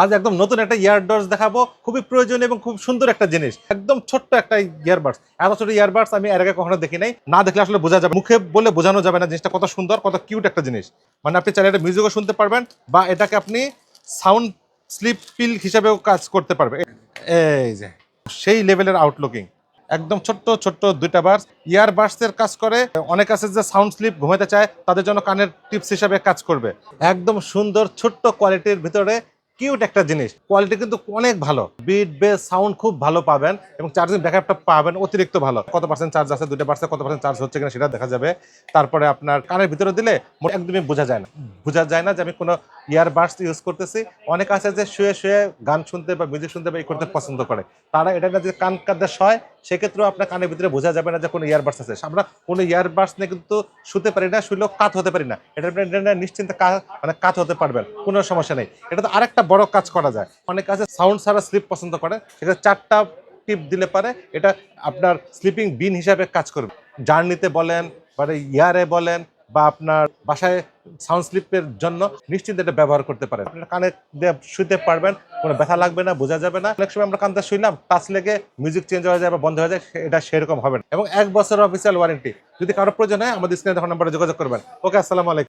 আজ একদম নতুন একটা ইয়ারডস দেখাবো। খুবই প্রয়োজনীয় এবং খুব সুন্দর একটা জিনিস। একদম ছোট্ট একটা ইয়ারবাডস এত ছোট ইয়ারবাডস আমি এর আগে কখনো দেখি নাই। না দেখলে আসলে বোঝা যাবে। মুখে বলে বোঝানো যাবে না জিনিসটা। কত সুন্দর, কত কিউট একটা জিনিস। মানে আপনি চাইলে এটা মিউজিকও শুনতে পারবেন বা এটাকে আপনি সাউন্ড স্লিপ পিল হিসাবেও কাজ করতে পারবে। এই যে, সেই লেভেলের আউটলুকিং একদম ছোট্ট ছোট্ট দুইটা বার্স ইয়ার বার্সের কাজ করে। অনেক আছে যে সাউন্ড স্লিপ ঘুমাতে চায়, তাদের জন্য কানের টিপস হিসাবে কাজ করবে। একদম সুন্দর, ছোট্ট কোয়ালিটির ভিতরে কিউট একটা জিনিস। কোয়ালিটি কিন্তু অনেক ভালো। বিট বেস সাউন্ড খুব ভালো পাবেন এবং চার্জিং ব্যাকআপটা পাবেন অতিরিক্ত ভালো। কত পার্সেন্ট চার্জ আছে দুটো পার্সেন্ট কত পার্সেন্ট চার্জ হচ্ছে কিনা সেটা দেখা যাবে। তারপরে আপনার কানের ভিতরে দিলে একদমই বোঝা যায় না। বোঝা যায় না যে আমি কোনো ইয়ার বাডস ইউজ করতেছি। অনেক আছে যে শুয়ে শুয়ে গান শুনতে বা মিউজিক শুনতে বা এই করতে পছন্দ করে। তারা এটা যে কান কাদ্দাস হয় সেক্ষেত্রেও আপনার কানের ভিতরে বোঝা যাবে না যে কোনো ইয়ারবাডস আছে। আমরা কোনো ইয়ারবাডস নিয়ে কিন্তু শুতে পারি না শুলেও কাত হতে পারি না। এটা আপনি নিশ্চিন্তে মানে কাত হতে পারবেন, কোনো সমস্যা নেই। এটা তো আরেকটা বড় কাজ করা যায়। অনেক আছে সাউন্ড সারা স্লিপ পছন্দ করে সেক্ষেত্রে চারটা টিপ দিলে পারে, এটা আপনার স্লিপিং বিন হিসাবে কাজ করবে। জার্নিতে বলেন, বা ইয়ারে বলেন বা আপনার বাসায় সাউন্ড স্লিপের জন্য নিশ্চিন্তে এটা ব্যবহার করতে পারেন। আপনার কানে দিয়ে শুতে পারবেন, কোনো ব্যথা লাগবে না, বোঝা যাবে না। অনেক সময় আমরা কানতে শুইলাম টাচ লেগে মিউজিক চেঞ্জ হয়ে যায় বা বন্ধ হয়ে যায় এটা সেরকম হবে না। এবং এক বছর অফিসিয়াল ওয়ারেন্টি যদি কারও প্রয়োজন হয়, আমাদের স্ক্রিনে তখন নাম্বারে যোগাযোগ করবেন। ওকে আসসালামু আলাইকুম।